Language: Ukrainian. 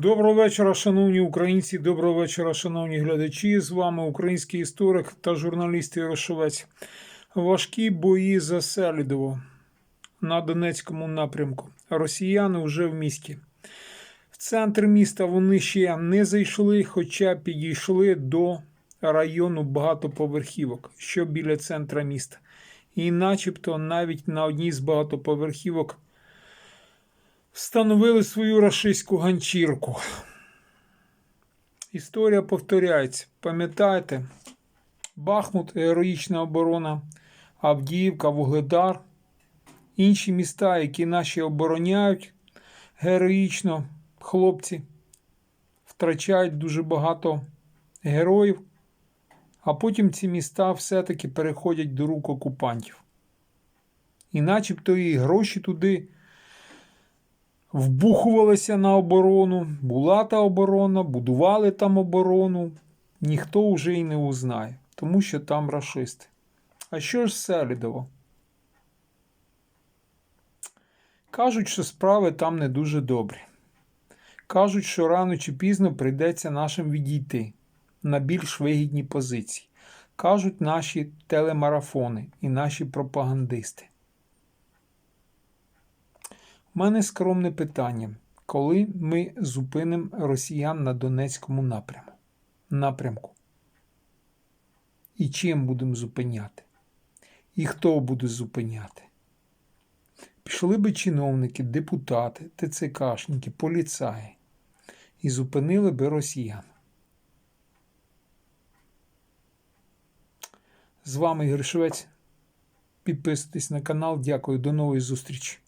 Доброго вечора, шановні українці. Доброго вечора, шановні глядачі. З вами український історик та журналіст Ярошовець. Важкі бої за Селідово на Донецькому напрямку. Росіяни вже в місті. В центр міста вони ще не зайшли, хоча підійшли до району багатоповерхівок, що біля центра міста. І начебто навіть на одній з багатоповерхівок встановили свою рашистську ганчірку. Історія повторяється. Пам'ятаєте, Бахмут, героїчна оборона, Авдіївка, Вугледар, інші міста, які наші обороняють героїчно, хлопці втрачають дуже багато героїв, а потім ці міста все-таки переходять до рук окупантів. І начебто і гроші туди вбухувалися на оборону, була та оборона, будували там оборону, ніхто вже й не узнає, тому що там рашисти. А що ж Селідово? Кажуть, що справи там не дуже добрі. Кажуть, що рано чи пізно прийдеться нашим відійти на більш вигідні позиції. Кажуть наші телемарафони і наші пропагандисти. У мене скромне питання. Коли ми зупинимо росіян на Донецькому напряму? напрямку? І чим будемо зупиняти? І хто буде зупиняти? Пішли би чиновники, депутати, ТЦКшники, поліцаї і зупинили би росіян. З вами Ігор Швець. Підписуйтесь на канал. Дякую. До нової зустрічі.